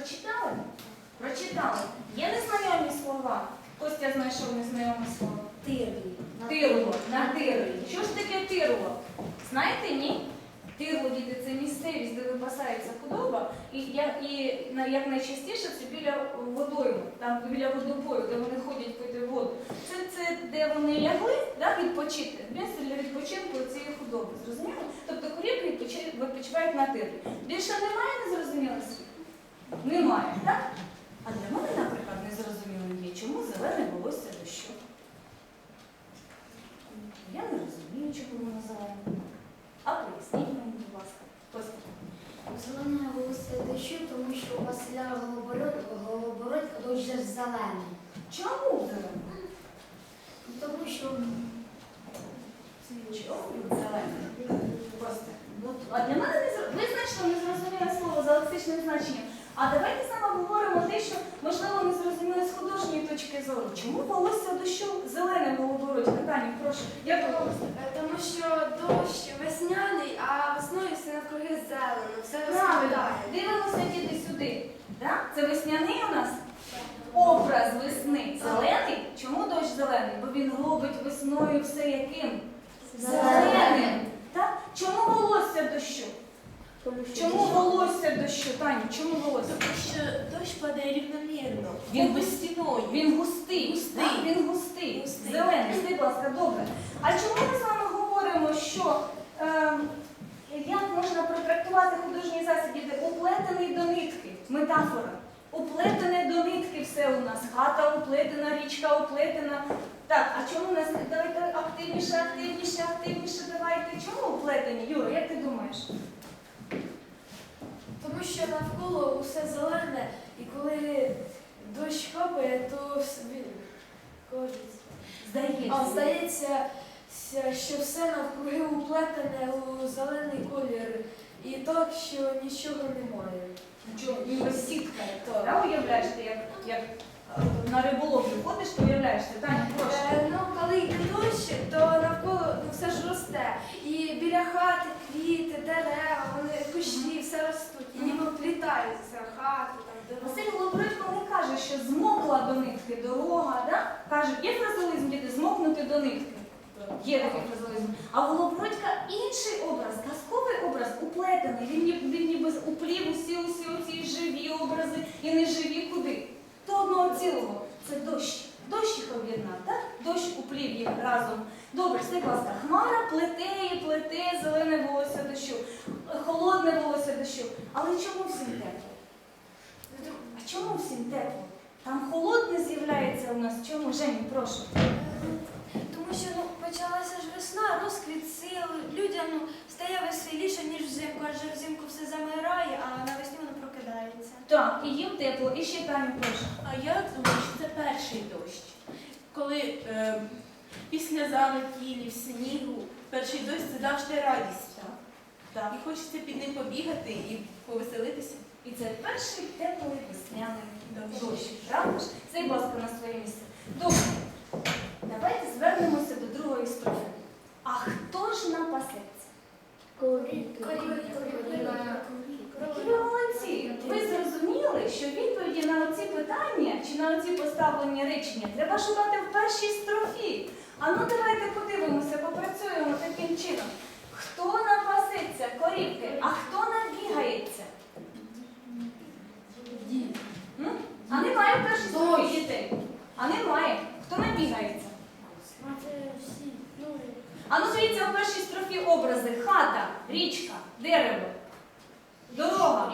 Прочитали? Прочитали. Є незнайомі слова? Костя знайшов незнайоме слово. Тирлі. Тирло, на тирлі. Що ж таке тирло? Знаєте, ні? Тирло, діти, це місцевість, де випасається худоба, і, я- і як найчастіше це біля водойму, там біля водопою, де вони ходять пити воду. Це, це де вони лягли да, відпочити. Місце для відпочинку цієї худоби. Зрозуміло? Тобто корівки відпочивають на тирлі. Більше немає незрозумілих слів? Немає, так? А для мене, наприклад, незрозумілим є, чому зелене волосся дощу. Я не розумію, чому воно зелене. А поясніть мені, будь ласка. Зелене волосся дощу, тому що у Василя Голобородька дуже зелене. Чому зелене? Тому що Чому зелене? Ну, а для мене не зро- ви знайшли незрозуміле слово за лексичним значенням. А давайте саме говоримо те, що можливо не зрозуміли з художньої точки зору. Чому волосся дощу зелене в Голобородька? Таню, прошу. Як ви? Е, Тому що дощ весняний, а весною все навкруги зелено, все Правильно. розквітає. Дивимося діти сюди. Да? Це весняний у нас образ весни. Зелений. Чому дощ зелений? Бо він робить весною все яким? Зеленим. Так? Чому волосся дощу? Чому волосся дощу? Таню, чому волосся? Тому що дощ падає рівномірно. Він Він стіною. Він густий. Густий. Так, Він густий. Густий. Зелений. Скажіть, будь ласка, добре. А чому ми з вами говоримо, що е, як можна протрактувати художній засіб? Діти? Уплетений до нитки. Метафора. Уплетене до нитки все у нас. Хата уплетена, річка уплетена. Так, а чому у нас давайте активніше, активніше, активніше давайте. Чому уплетені? Юра, як ти думаєш? Навколо усе зелене, і коли дощ капає, то Здається. а здається, що все навкруги уплетене у зелений колір. І так, що нічого немає. Чого? Ніби сітка. Да, уявляєш ти, як, як е, на риболовлю ходиш, то уявляєш ти. Таня, там дорогу. Василь Голобородько не каже, що змокла до нитки дорога, да? каже, є фразолизм, діти, змокнути до нитки. Є такий фразолизм. А у Голобородька інший образ, казковий образ, уплетений. Він, ні- він ніби уплів усі усі оці живі образи і неживі куди? До одного цілого. Це дощ. Дощ їх об'єднав, так? Дощ уплів їх разом. Добре, будь ласка, хмара плете і плете зелене волосся дощу, холодне волосся дощу. Але чому всім тепло? А чому всім тепло? Там холодне з'являється у нас. Чому, Жені, прошу? Тому що ну, почалася ж весна, розквіт сил, людям ну, стає веселіше, ніж взимку, адже взимку все замирає, а навесні воно прокидається. Так, і їм тепло, і ще Таню, прошу. А я думаю, що це перший дощ. Коли е, після заметілів, снігу, перший дощ це завжди радість. Так? І хочеться під ним побігати і повеселитися. І це перший теплий весняний Дощ. Правда ж? Це, будь ласка, на своє місце. Добре. Давайте звернемося до другої строфи. А хто ж. Які ви молодці! Ви зрозуміли, що відповіді на оці питання чи на оці поставлені речення треба шукати в першій строфі. А ну давайте подивимося, попрацюємо таким чином. Хто напасеться, корівки, а хто набігається? М? А немає в першій строфі дітей. А немає. Хто набігається? А ну дивіться в першій строфі образи: хата, річка, дерево, дорога.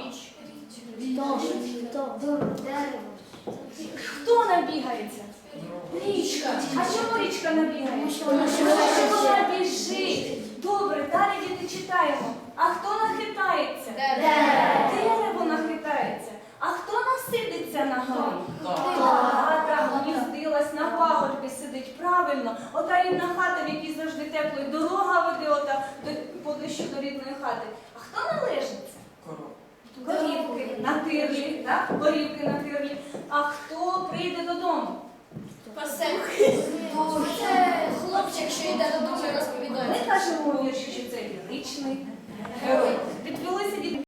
Хто? Дерево. Хто набігається? Річка. А чому річка набігається? Що вона біжить. Добре, далі діти читаємо. А хто нахитається? Дерево. Дерево нахитається. А хто насидиться на горі? Хата. Хата гніздилась на пагорбі, сидить правильно. Ота рідна хата, в якій завжди тепло, і дорога веде ота до- по дощу до рідної хати. А хто належиться? Корівки на тирлі, так? Корівки на тирлі. А хто прийде додому? Хлопчик, що йде додому розповідає. Ми кажемо що це ліричний герой. Підвелися діти.